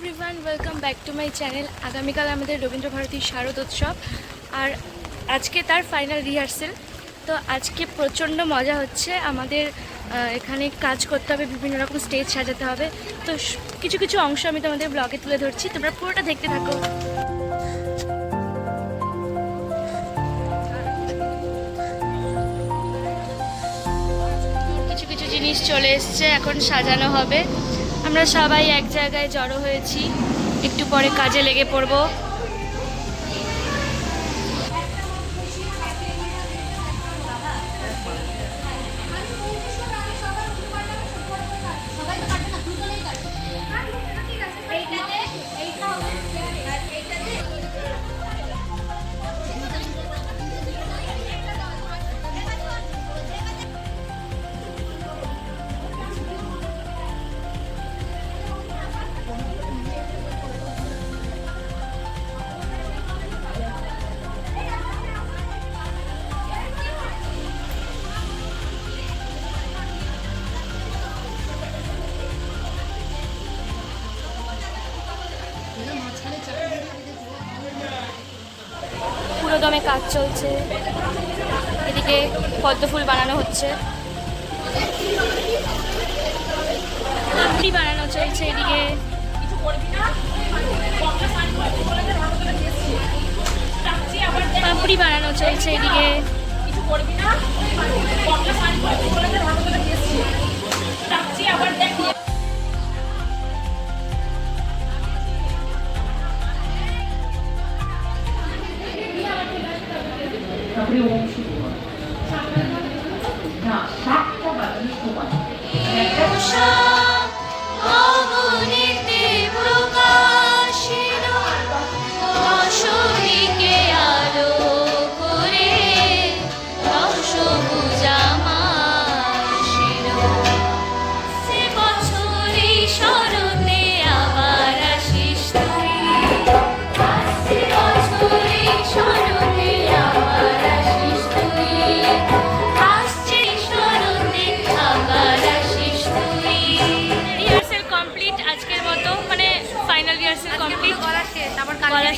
Everyone welcome back to my channel আগামীকাল আমাদের রবীন্দ্র শারদ উৎসব। আর আজকে তার ফাইনাল রিহার্সেল তো আজকে প্রচণ্ড মজা হচ্ছে। আমাদের এখানে কাজ করতে হবে, বিভিন্ন রকম স্টেজ সাজাতে হবে। তো কিছু কিছু অংশ আমি তোমাদের ব্লগে তুলে ধরছি। তোমরা পুরোটা দেখতে থাকো। কিছু কিছু জিনিস চলে এসছে। এখন সাজানো হবে। আমরা সবাই এক জায়গায় জড়ো হয়েছি। একটু পরে কাজে লেগে পড়ব। দমে কাজ চলছে। এদিকে পদ্ম ফুল বানানো হচ্ছে। বানানো চলছে এদিকে। পাপড়ি বানানো চলছে এদিকে। triunfo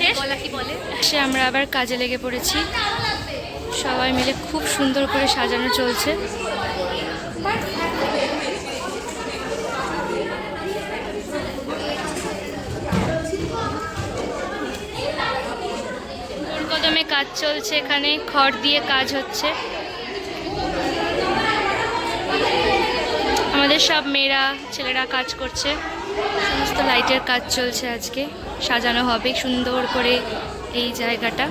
শেষ? সে আমরা আবার কাজে লেগে পড়েছি। সবাই মিলে খুব সুন্দর করে সাজানো চলছে। কদমে কাজ চলছে এখানে, খড় দিয়ে কাজ হচ্ছে। আমাদের সব মেয়েরা, ছেলেরা কাজ করছে। সমস্ত লাইটের কাজ চলছে আজকে। সাজানো হবে সুন্দর করে এই জায়গাটা।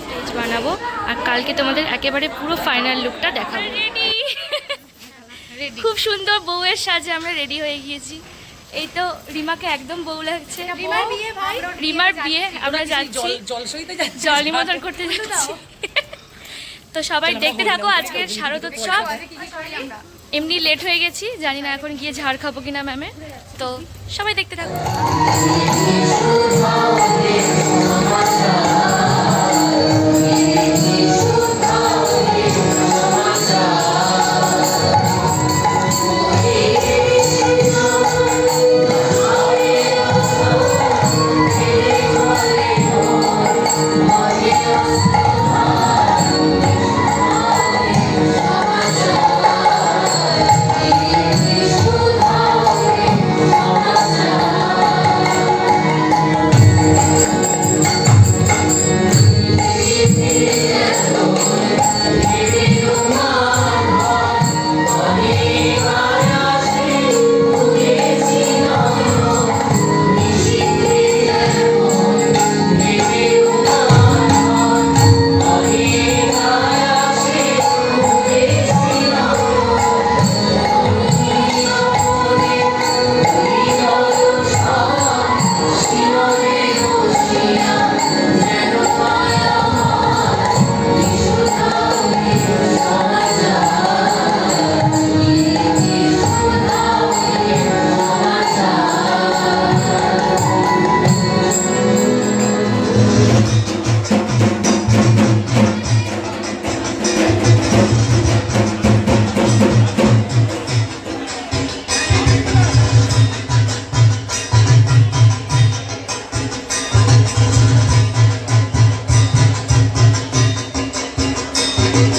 স্টেজ বানাবো। আর কালকে তোমাদের একেবারে পুরো ফাইনাল লুকটা দেখাবো। খুব সুন্দর বউয়ের সাজে আমরা রেডি হয়ে গিয়েছি। এই তো রিমাকে একদম বউ লাগছে। রিমার বিয়ে আমরা যাচ্ছি। জল জল নিমন্ত্রণ করতে যাচ্ছি। তো সবাই দেখতে থাকো আজকের শারদোৎসব। এমনি লেট হয়ে গেছি, জানি না এখন গিয়ে ঝাড় খাব কিনা ম্যামে তো সবাই দেখতে থাকো।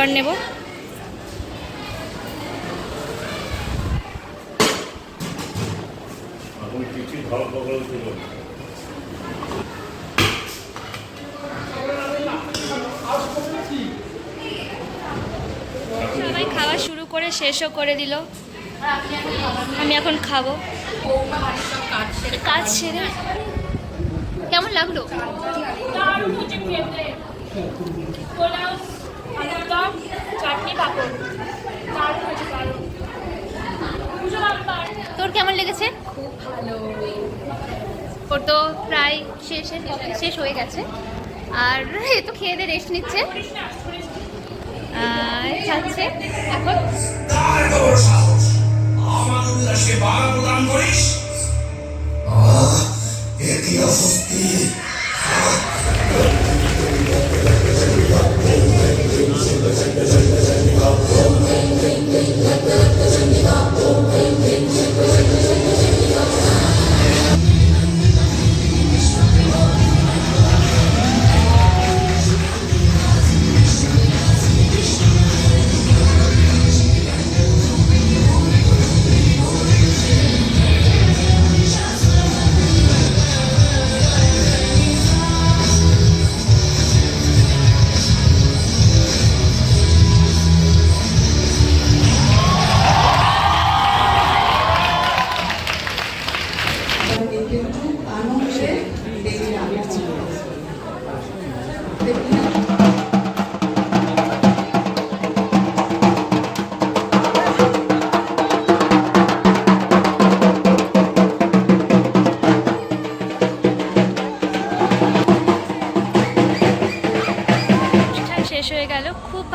খাবার নেব। সবাই খাওয়া শুরু করে শেষও করে দিল। আমি এখন খাব। কাজ সেরে কেমন লাগল? তোর কেমন লেগেছে? ওর তো প্রায় শেষের শেষ হয়ে গেছে। আর এ তো খেয়ে দিয়ে রেস্ট নিচ্ছে। আর খাচ্ছে এখন? আমার করিস।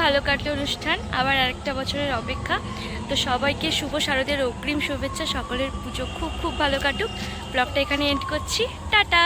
ভালো কাটলো অনুষ্ঠান, আবার আরেকটা বছরের অপেক্ষা। তো সবাইকে শুভ শারদের অগ্রিম শুভেচ্ছা, সকলের পুজো খুব খুব ভালো কাটুক। ব্লগটা এখানে এন্ড করছি। টাটা!